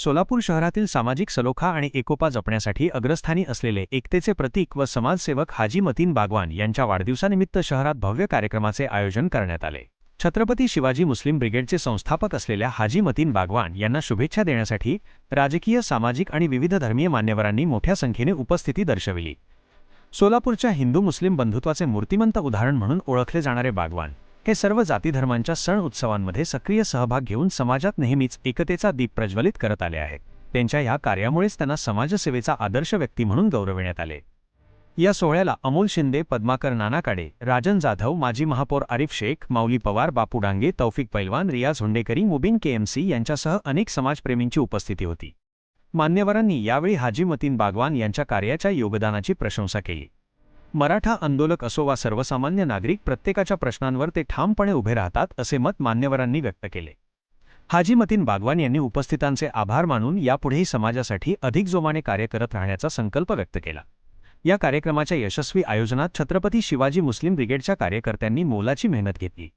सोलापूर शहरातील सामाजिक सलोखा आणि एकोपा जपण्यासाठी अग्रस्थानी असलेले एकतेचे प्रतीक व समाजसेवक हाजी मतीन बागवान यांच्या वाढदिवसानिमित्त शहरात भव्य कार्यक्रमाचे आयोजन करण्यात आले. छत्रपती शिवाजी मुस्लिम ब्रिगेडचे संस्थापक असलेल्या हाजी मतीन बागवान यांना शुभेच्छा देण्यासाठी राजकीय सामाजिक आणि विविध धर्मीय मान्यवरांनी मोठ्या संख्येने उपस्थिती दर्शविली. सोलापूरच्या हिंदू मुस्लिम बंधुत्वाचे मूर्तिमंत उदाहरण म्हणून ओळखले जाणारे बागवान हे सर्व जातीधर्मांच्या सण उत्सवांमध्ये सक्रिय सहभाग घेऊन समाजात नेहमीच एकतेचा दीप प्रज्वलित करत आले आहेत. त्यांच्या या कार्यामुळेच त्यांना समाजसेवेचा आदर्श व्यक्ती म्हणून गौरविण्यात आले. या सोहळ्याला अमोल शिंदे पद्माकर नानाकाडे राजन जाधव माजी महापौर आरिफ शेख माऊली पवार बापू डांगे तौफिक पैलवान रियाज हुंडेकरी मुबीन केएमसी यांच्यासह अनेक समाजप्रेमींची उपस्थिती होती. मान्यवरांनी यावेळी हाजी मतीन बागवान यांच्या कार्याच्या योगदानाची प्रशंसा केली. मराठा आंदोलक असो वा सर्वसामान्य नागरिक प्रत्येकाच्या प्रश्नांवर ते ठामपणे उभे राहतात असे मत मान्यवरांनी व्यक्त केले. हाजी मतीन बागवान यांनी उपस्थितांचे आभार मानून यापुढेही समाजासाठी अधिक जोमाने कार्य करत राहण्याचा संकल्प व्यक्त केला. या कार्यक्रमाच्या यशस्वी आयोजनात छत्रपती शिवाजी मुस्लिम ब्रिगेडच्या कार्यकर्त्यांनी मोलाची मेहनत घेतली.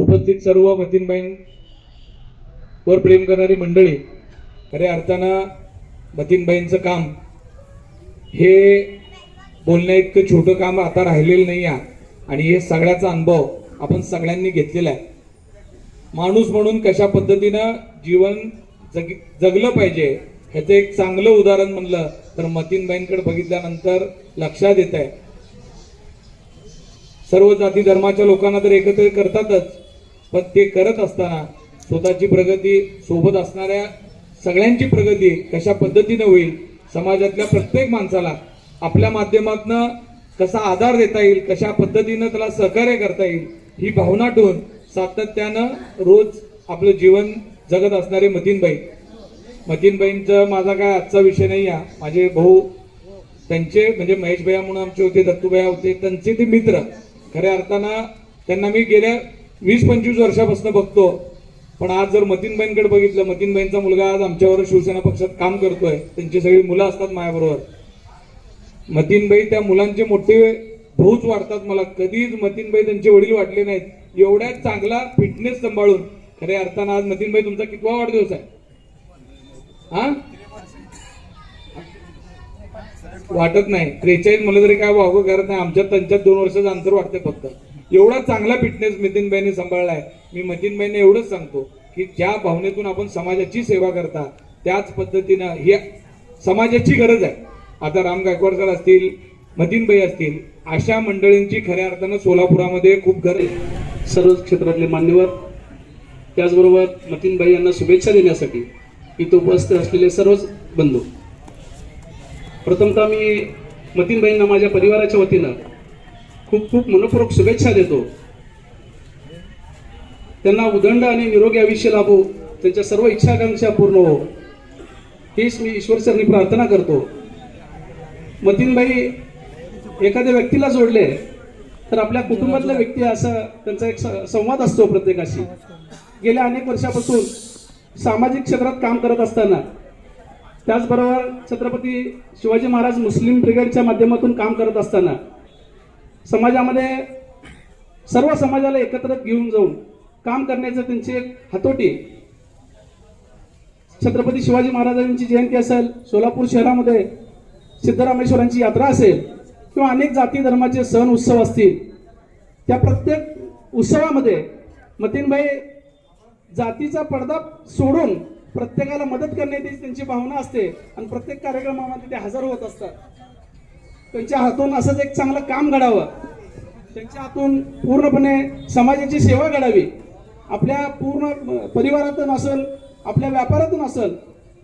उपस्थित सर्व मतीनबाईंवर प्रेम करणारी मंडळी खऱ्या अर्थानं मतीनबाईंचं काम हे बोलण्या इतकं छोटं काम आता राहिलेलं नाही आहे. आणि हे सगळ्याचा अनुभव आपण सगळ्यांनी घेतलेला आहे. माणूस म्हणून कशा पद्धतीनं जीवन जग जगलं पाहिजे ह्याचं एक चांगलं उदाहरण म्हणलं तर मतीनबाईंकडे बघितल्यानंतर लक्षात येत आहे सर्व जाती धर्माच्या लोकांना तर एकत्र करतातच. पण ते करत असताना स्वतःची प्रगती सोबत असणाऱ्या सगळ्यांची प्रगती कशा पद्धतीनं होईल समाजातल्या प्रत्येक माणसाला आपल्या माध्यमातनं कसा आधार देता येईल कशा पद्धतीनं त्याला सहकार्य करता येईल ही भावना ठेवून सातत्यानं रोज आपलं जीवन जगत असणारे मतीनबाई. मतीनबाईंचं माझा काय आजचा विषय नाही आहे. माझे भाऊ त्यांचे म्हणजे महेशबैया म्हणून आमचे होते दत्तूभैया होते त्यांचे ते मित्र. खऱ्या अर्थानं त्यांना मी गेल्या वीस पंचवीस वर्षापासून बघतो. पण आज जर मतीनबाईंकडे बघितलं मतीनबाईंचा मुलगा आज आमच्यावर शिवसेना पक्षात काम करतोय. त्यांची सगळी मुलं असतात माझ्याबरोबर. मतीनबाई त्या मुलांचे मोठे भाऊच वाटतात मला. कधीच मतीनबाई त्यांचे वडील वाटले नाहीत. एवढ्या चांगला फिटनेस सांभाळून. खऱ्या अर्थानं आज मतीनबाई तुमचा कितवा वाढदिवस आहे? हा? वाटत नाही. त्रेचाळीस म्हणलं तरी काय वागू करत नाही. आमच्यात त्यांच्यात दोन वर्षाचं अंतर वाटतंय फक्त. एवढा चांगला फिटनेस नितीनबाईंनी सांभाळलाय. मी मतीनबाईंना एवढंच सांगतो की ज्या भावनेतून आपण समाजाची सेवा करता त्याच पद्धतीनं ही समाजाची गरज आहे. आता राम गायकवाड सर असतील मतीनबाई असतील अशा मंडळींची खऱ्या अर्थानं सोलापुरामध्ये खूप गरज आहे. सर्वच क्षेत्रातले मान्यवर त्याचबरोबर मतीनबाई यांना शुभेच्छा देण्यासाठी इथं उपस्थित असलेले सर्वच बंधू. प्रथमतः मी मतीनबाईंना माझ्या परिवाराच्या वतीनं खूप खूप मनपूर्वक शुभेच्छा देतो. त्यांना उदंड आणि निरोगी आयुष्य लाभो. त्यांच्या सर्व इच्छाकांक्षा पूर्ण हो. हीच मी ईश्वरचरणी प्रार्थना करतो. मतीनबाई एखाद्या व्यक्तीला जोडले तर आपल्या कुटुंबातला व्यक्ती असा त्यांचा एक स- संवाद असतो प्रत्येकाशी. गेल्या अनेक वर्षापासून सामाजिक क्षेत्रात काम करत असताना त्याचबरोबर छत्रपती शिवाजी महाराज मुस्लिम ब्रिगेडच्या माध्यमातून काम करत असताना समाजामध्ये सर्व समाजाला एकत्र घेऊन जाऊन काम करण्याचं त्यांची एक हातोटी. छत्रपती शिवाजी महाराजांची जयंती असेल सोलापूर शहरामध्ये सिद्धरामेश्वरांची यात्रा असेल किंवा अनेक जाती धर्माचे सण उत्सव असतील त्या प्रत्येक उत्सवामध्ये मतीनबाई जातीचा पडदा सोडून प्रत्येकाला मदत करण्याची त्यांची भावना असते आणि प्रत्येक कार्यक्रमामध्ये ते हजर होत असतात. त्यांच्या हातून असंच एक चांगलं काम घडावं. त्यांच्या हातून पूर्णपणे समाजाची सेवा घडावी. आपल्या पूर्ण परिवारातून असेल आपल्या व्यापारातून असेल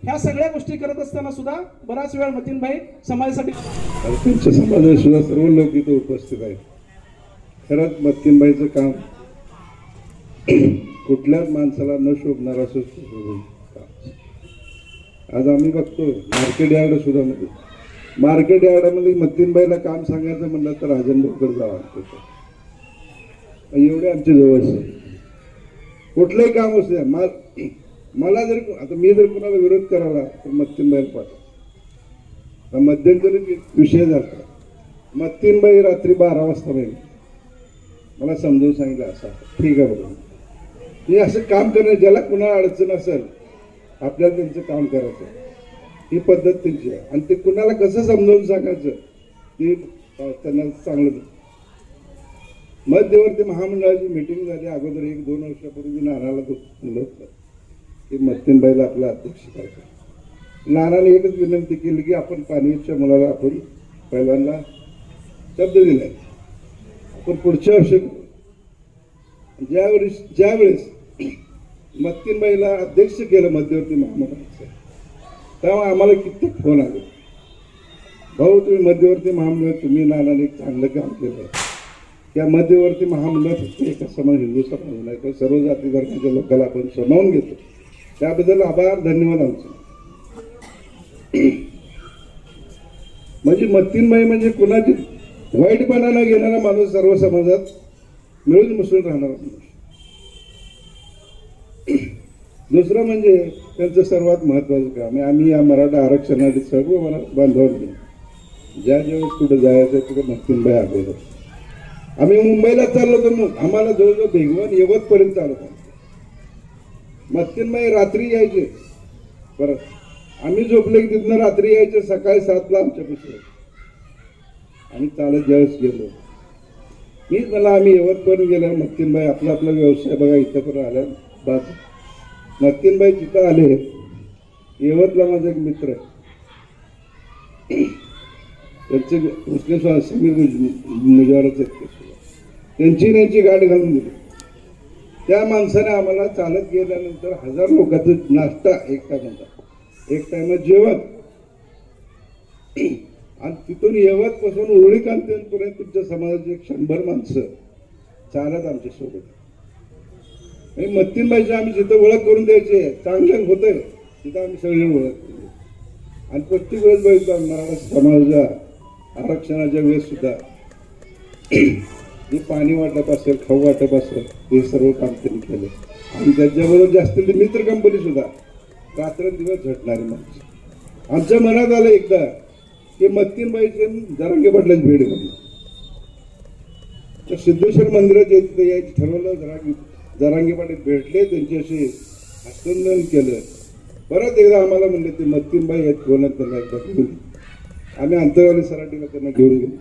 ह्या सगळ्या गोष्टी करत असताना सुद्धा बराच वेळ मतीनभाई समाजासाठी त्यांच्या समाजात सुद्धा सर्व लोक इथे उपस्थित आहेत. खरंच मतीनबाईचं काम कुठल्याच माणसाला न शोभणार असं काम. आज आम्ही बघतो मार्केट यार्ड सुद्धा मध्ये. मार्केट यार्डामध्ये मतीनबाईला काम सांगायचं म्हणलं तर राजन भोकर जावं लागतं एवढे आमचे जवळ कुठलंही काम असू द्या मा- मला जर आता मी जर कोणाला विरोध करायला तर मत्तीनबाईला पाठव. मध्यंतरी विषय झाला. मत्तीनबाई रात्री बारा वाजता बाई मला समजून सांगितलं असं ठीक आहे बघा. हे असं काम करणं ज्याला कुणाला अडचण असेल आपल्याला त्यांचं काम करायचं ही पद्धत त्यांची आहे. आणि ते कुणाला कसं समजावून सांगायचं ते त्यांना चांगलं मध्यवर्ती महामंडळाची मिटिंग झाली अगोदर एक दोन वर्षापूर्वी नानाला म्हणलं होतं की मत्तीनबाईला आपला अध्यक्ष करायचं नानाने एकच विनंती केली की आपण पाणीच्या मुलाला आपण पहिल्यांदा शब्द दिलाय. आपण पुढच्या वर्षी ज्यावेळेस ज्यावेळेस मत्तीनबाईला अध्यक्ष केलं मध्यवर्ती महामंडळाचं त्यामुळे आम्हाला कित्येक फोन आले. भाऊ तुम्ही मध्यवर्ती महामंडळ तुम्ही नानाने एक चांगलं काम केलं. त्या मध्यवर्ती महामंडळ फक्त एका समान हिंदू समाज नाही तर सर्व जाती धर्माच्या लोकांना आपण समावून घेतो. त्याबद्दल आभार धन्यवाद आमचे. म्हणजे मत्तीनबाई म्हणजे कुणाची? वाईटपणानं घेणारा माणूस सर्व समाजात मिळून मिसळून राहणारा माणूस. दुसरं म्हणजे त्यांचं सर्वात महत्त्वाचं काम आहे. आम्ही या मराठा आरक्षणासाठी सर्व मला बांधवांनी ज्या ज्यावेळेस कुठं जायचं तिथं मत्तीनबाई आलेलो आम्ही मुंबईला चाललो तर मग आम्हाला जवळजवळ भेगवन यवतपर्यंत चालत आहोत मत्तीनबाई रात्री यायचे. परत आम्ही झोपले की तिथनं रात्री यायचे सकाळी सातला आमच्या पिशवी आम्ही चालत ज्यावेळेस गेलो. मीच मला आम्ही यवतपर्यंत गेल्या मत्तीनबाई आपला आपला व्यवसाय बघा इथं पण आल्या बाजू नक्कीनबाई तिथं आले यवतला माझा एक मित्र. त्यांचे उसके समीर मुजावरच त्यांची त्यांची गाठ घालून दिली. त्या माणसाने आम्हाला चालत गेल्यानंतर हजार लोकांचं नाश्ता एक टायमाचा एक टायमात जेवण. आणि तिथून यवतपासून उरळी कांतीपर्यंत तुमच्या समाजाचे एक शंभर माणसं चालत आमच्यासोबत. आणि मत्तीनबाईची आम्ही जिथं ओळख करून द्यायचे चांगलं होतंय. तिथं आम्ही सगळेजण ओळख करून आणि प्रत्येक वेळेस बघितलं मराठा समाजाच्या आरक्षणाच्या वेळेस सुद्धा. जे पाणी वाटप असेल खाऊ वाटप असेल हे सर्व काम त्यांनी केलं. आणि त्याच्याबरोबर जास्त मित्र कंपनी सुद्धा. रात्रंदिवस झटणारी माणसं. आमच्या मनात आलं एकदा की मत्तीनबाईचे जरांगे पाटलाची भेट घेतली तर सिद्धेश्वर मंदिराच्या तिथे यायचं ठरवलं जरा जरांगे भेटले त्यांच्याशी हस्तांदोलन केलं. परत एकदा आम्हाला म्हणले ते मत्तीनबाई आहेत कोण त्यांना एकदा घेऊन आम्ही अंतरवाली सराटीला त्यांना घेऊन गेलो.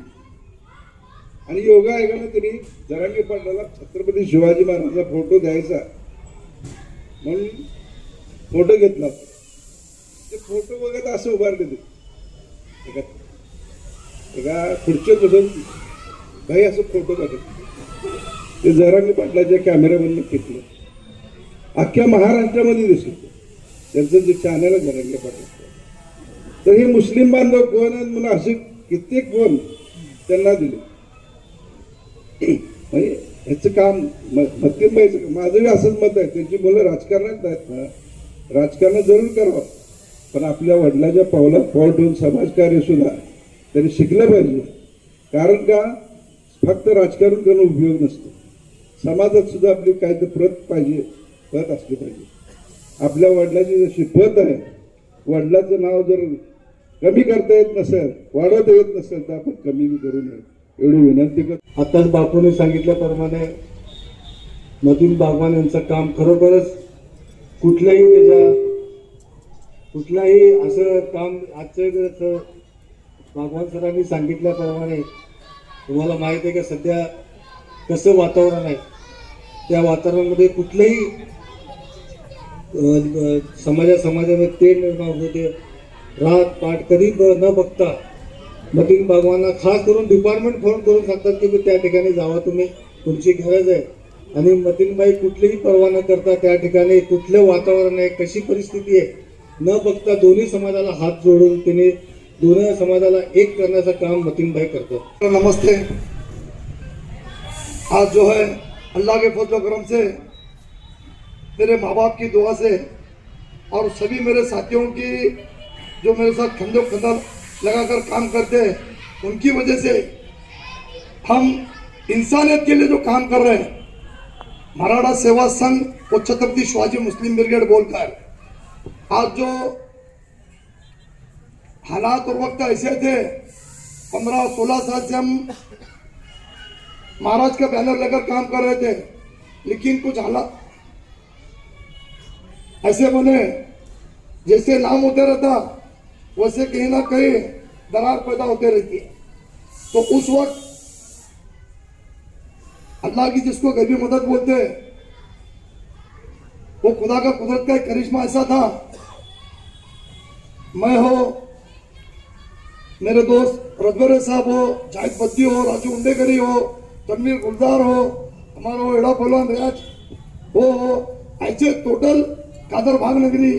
आणि योगा ऐकायला त्यांनी जरांगी पाटलाला छत्रपती शिवाजी महाराजांचा फोटो द्यायचा. म्हणून फोटो घेतला ते फोटो बघत असं उभारले ते. एका एका खुर्चीत बसून भाई असं फोटो काढत ते जयरामी पाटलाच्या कॅमेऱ्यामधून घेतलं अख्ख्या महाराष्ट्रामध्ये दिसलं. त्यांचं जे चॅनल आहे जरांगे पाटील तर हे मुस्लिम बांधव कोण आहेत म्हणून असे कित्येक कोण त्यांना दिले. म्हणजे ह्याचं काम मत्तीनबाईचं माझंही असंच मत आहे. त्यांची मुलं राजकारणात आहेत ना. राजकारण जरूर करावं. पण आपल्या वडिलाच्या पावला पाऊल ठेवून समाजकार्य सुद्धा त्यांनी शिकलं पाहिजे. कारण का? फक्त राजकारण करणं उपयोग नसतो. समाजात सुद्धा आपली काही तर प्रत पाहिजे पत असली पाहिजे. आपल्या वडिलाची जशी पत आहे वडिलाचं नाव जर कमी करता येत नसेल वाढवता येत नसेल तर आपण कमी करू नये. एवढी विनंती करतो. आताच बापूने सांगितल्याप्रमाणे नदीन बागवान यांचं काम खरोखरच कुठल्याही त्याच्या कुठलाही असं काम आजचं असं बागवान सरांनी सांगितल्याप्रमाणे तुम्हाला माहीत आहे का सध्या कसं वातावरण आहे? त्या वातावरणामध्ये कुठलंही समाजा समाजामध्ये ते निर्माण होते रात पाठ कधी न बघता मतीन बागवांना खास करून डिपार्टमेंट फोन करून सांगतात की त्या ठिकाणी जावा तुम्ही तुमची गरज आहे. आणि मतीनबाई कुठलीही पर्वा न करता त्या ठिकाणी कुठलं वातावरण आहे कशी परिस्थिती आहे न बघता दोन्ही समाजाला हात जोडून तिने दोन्ही समाजाला एक करण्याचं काम मतीनबाई करतात. नमस्ते. आज जो है अल्लाह के फजल करम से, मेरे माँ बाप की दुआ से और सभी मेरे साथियों की जो मेरे साथ खंदो खंदा लगाकर काम करते हैं, उनकी वजह से हम इंसानियत के लिए जो काम कर रहे हैं, मराठा सेवा संघ और छत्रपति शिवाजी मुस्लिम ब्रिगेड बोलकर, आज जो हालात और वक्त ऐसे थे, पंद्रह सोलह साल से हम महाराज का बैनर लेकर काम कर रहे थे, लेकिन कुछ हालात ऐसे बने, जैसे नाम होते रहता, वैसे कहीं ना कहीं दरार पैदा होते रहती है। तो उस वक्त अल्लाह की जिसको गरीबी मदद बोलते वो खुदा का कुदरत का एक करिश्मा ऐसा था, मैं हो, मेरे दोस्त रजबरे साहब हो जाहिद बद्दी हो, राजू उंडेकरी हो गुलजार हो, हमारा वो एड़ा पहलवान रियाज हो हो, ऐसे टोटल कादर भाग नगरी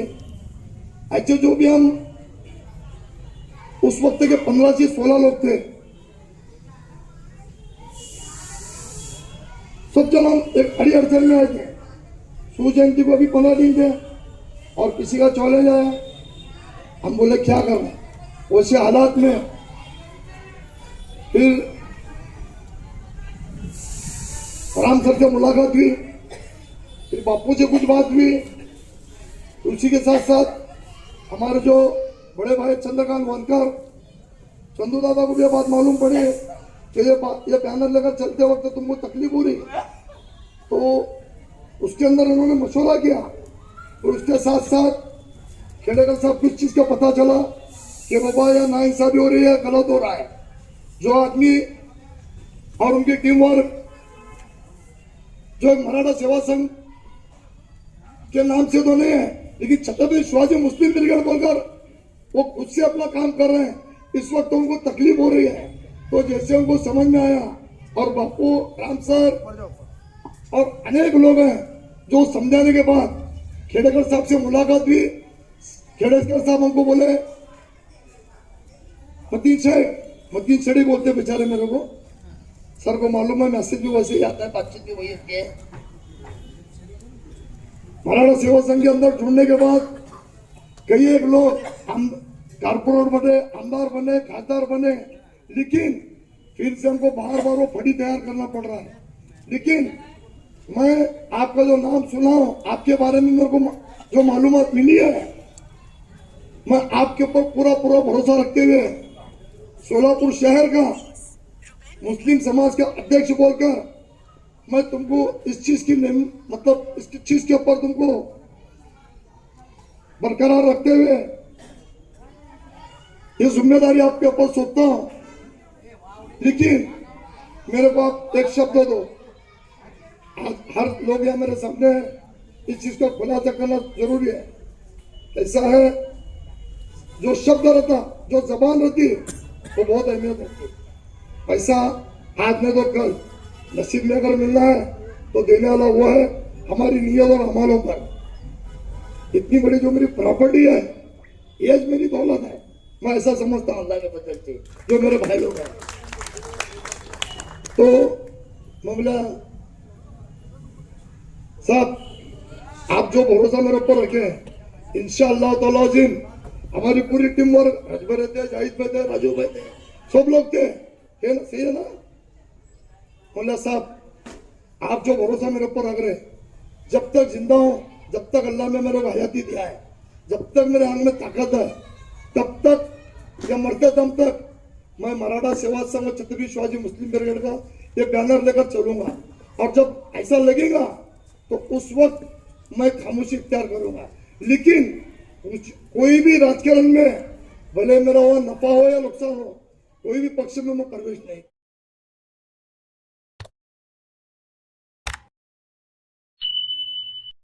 ऐसे जो भी हम उस वक्त के पंद्रह से सोलह लोग थे, सब जन हम एक अड़ी अड़चन में आए थे। सूर्य जयंती को अभी पंद्रह दिन थे और किसी का चौलेंज आया। हम बोले, क्या कर रहे हैं वैसे हालात में, फिर राम सर से मुलाकात हुई फिर बापू से कुछ बात हुई उसी के साथ साथ हमारे जो बड़े भाई चंद्रकांत वनकर चंदू दादा को भी ये बात मालूम पड़ी कि ये ये बैनर लेकर चलते वक्त तुमको तकलीफ हो रही। तो उसके अंदर उन्होंने मशवरा किया और उसके साथ साथ खेड़ेकर साहब कुछ चीज का पता चला कि बाबा यह नाइंसाफी हो रही है गलत हो रहा है। जो आदमी और उनकी टीम वर्क जो एक मराठा सेवा संघ के नाम से तो नहीं है, लेकिन छत्रपति शिवाजी मुस्लिम ब्रिगेड बोलकर, वो खुद से अपना काम कर रहे हैं। इस वक्त तो उनको तकलीफ़ हो रही है। तो जैसे उनको समझ में आया, और बापू राम सर और अनेक लोग हैं जो समझाने के बाद खेड़ेकर साहब से मुलाकात हुई। खेड़ेकर साहब हमको बोले, मतीन शेख बोलते बेचारे मेरे को। सर को मालूम है मैसेज भी वैसे ही आता है बातचीत भी वही होती है। मराठा सेवा संघ के अंदर जुड़ने के बाद कई एक लोग हम कारपोरेट बने आमदार बने खासदार बने लेकिन फिर से हमको बार बार वो फड़ी तैयार करना पड़ रहा है। लेकिन मैं आपका जो नाम सुना हूं आपके बारे में मेरे को जो मालूमात मिली है मैं आपके ऊपर पूरा पूरा भरोसा रखते हुए सोलापुर शहर का मुस्लिम समाज का अध्यक्ष बोलकर, मैं तुमको इस चीज़ की मतलब इस चीज़ के ऊपर तुमको बरकरार रखते हुए ये ज़िम्मेदारी आपके ऊपर सौंपता हूँ। लेकिन मेरे को आप एक शब्द दो। हर लोग यहाँ मेरे सामने इस चीज़ का खुलासा करना ज़रूरी है। ऐसा है, जो शब्द रहता, जो जबान रहती, वो बहुत अहमियत रखती है। पैसा आज में तो कल नसीब में अगर मिलना है तो देने वाला वो है हमारी नीयत और अमालों पर। इतनी बड़ी जो मेरी प्रॉपर्टी है ये मेरी दौलत है, मैं ऐसा समझता हूँ अल्लाह के बदल से, जो मेरे भाई लोग हैं। तो मैं बोला साहब, आप जो भरोसा मेरे ऊपर रखे हैं, इंशाअल्लाह ताला अजीम हमारी पूरी टीम वर्क थे भाई थे राजू भाई थे सब लोग थे। है सही है ना? बोला साहब, आप जो भरोसा मेरे ऊपर रख रहे हैं, जब तक ज़िंदा हूँ, जब तक अल्लाह ने मेरे को हयाती दिया है, जब तक मेरे अंग में ताकत है, तब तक या मरते दम तक मैं मराठा सेवा संघ छत्रपति शिवाजी मुस्लिम ब्रिगेड का ये बैनर लेकर चलूँगा। और जब ऐसा लगेगा तो उस वक्त मैं खामोशी इख्तियार करूँगा। लेकिन कोई भी राजकरण में भले मेरा वो नफा हो या नुकसान हो कोई भी पक्ष में मैं प्रवेश नहीं।